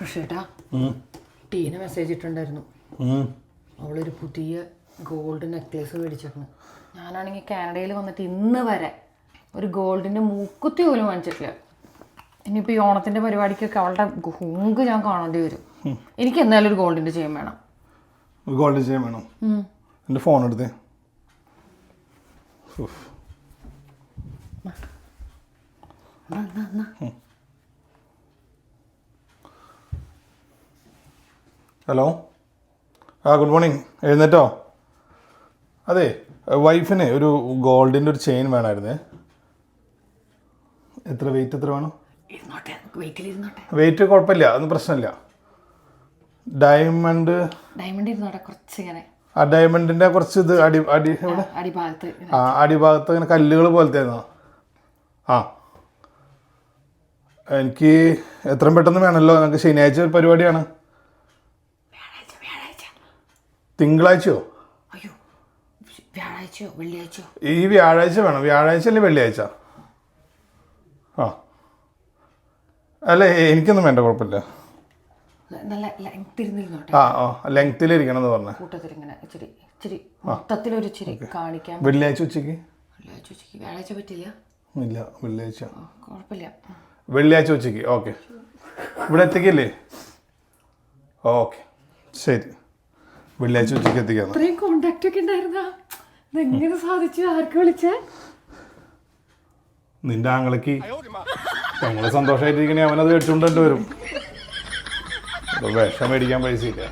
പക്ഷേ ഏട്ടാ ടീന മെസ്സേജ് ഇട്ടുണ്ടായിരുന്നു അവളൊരു പുതിയ ഗോൾഡ് നെക്ലേസ് മേടിച്ചിരുന്നു. ഞാനാണെങ്കിൽ കാനഡയിൽ വന്നിട്ട് ഇന്ന് വരെ ഒരു ഗോൾഡിന്റെ മൂക്കുത്തി പോലും വാങ്ങിച്ചിട്ടില്ല. ഇനിയിപ്പോൾ ഈ ഓണത്തിന്റെ പരിപാടിക്കൊക്കെ അവളുടെ ഹുങ്ക് ഞാൻ കാണേണ്ടി വരും. എനിക്ക് എന്തായാലും ഒരു ഗോൾഡിന്റെ ചെയ്യാൻ വേണം. ഗോൾഡ് ചെയ്യാൻ വേണം. എന്റെ ഫോൺ എടുത്തേ. ഉഫ്. എന്നാ, എന്നാ, എന്നാ. ഹലോ ആ ഗുഡ് മോർണിംഗ് എഴുന്നേറ്റോ? അതെ വൈഫിന് ഒരു ഗോൾഡിന്റെ ഒരു ചെയിൻ വേണമായിരുന്നേ എത്ര വെയിറ്റ് എത്ര വേണം? വെയിറ്റ് കുഴപ്പമില്ല അതൊന്നും പ്രശ്നമില്ല. ഡയമണ്ട് ഡയമണ്ട് ഇരുന്നോട്ടെ കുറച്ചിങ്ങനെ ആ ഡയമണ്ടിന്റെ കുറച്ച് ഇത് അടി അടി അടിഭാഗത്ത് ഇങ്ങനെ. ആ അടിഭാഗത്ത് ഇങ്ങനെ കല്ലുകൾ പോലത്തെ ആ. എനിക്ക് എത്രയും പെട്ടെന്ന് വേണമല്ലോ നമുക്ക് ശനിയാഴ്ച ഒരു പരിപാടിയാണ് വ്യാഴാഴ്ച വ്യാഴാഴ്ച തിങ്കളാഴ്ചയോ? അയ്യോ വ്യാഴാഴ്ചയോ വെള്ളിയാഴ്ചയോ? ഈ വ്യാഴാഴ്ച വേണം. വ്യാഴാഴ്ച അല്ലേ വെള്ളിയാഴ്ച? ആ. അല്ല എനിക്കൊന്നും വേണ്ട കുഴപ്പമില്ല. നല്ല ആ എന്ന് പറഞ്ഞു. കൂട്ടത്തിൽ ഇങ്ങനെ ഇച്ചിരി ഇച്ചിരി മൊത്തത്തിലൊരു ഇച്ചിരി വെള്ളിയാഴ്ച ഉച്ചയ്ക്ക്? വെള്ളിയാഴ്ച ഉച്ചയ്ക്ക്. വ്യാഴാഴ്ച പറ്റില്ല? ഇല്ല വെള്ളിയാഴ്ച. ആ, കുഴപ്പമില്ല. വെള്ളിയാഴ്ച ഉച്ചയ്ക്ക്. ഓക്കെ. ഇവിടെ എത്തിക്കില്ലേ? ഓക്കെ. ശരി. വെള്ളിയാഴ്ച ഉച്ചയ്ക്ക് എത്തിക്കാം ഇത്രയും കോണ്ടാക്ട് ഒക്കെ ഉണ്ടായിരുന്ന? ഇതെങ്ങനെ സാധിച്ചു? ആർക്ക് വിളിച്ചേ? നിന്റെ ആങ്ങളക്ക് ഞങ്ങൾ സന്തോഷമായിട്ടിരിക്കണേ അവനത് മേടിച്ചുകൊണ്ടു വരും. വിഷം മേടിക്കാൻ പൈസ ഇല്ല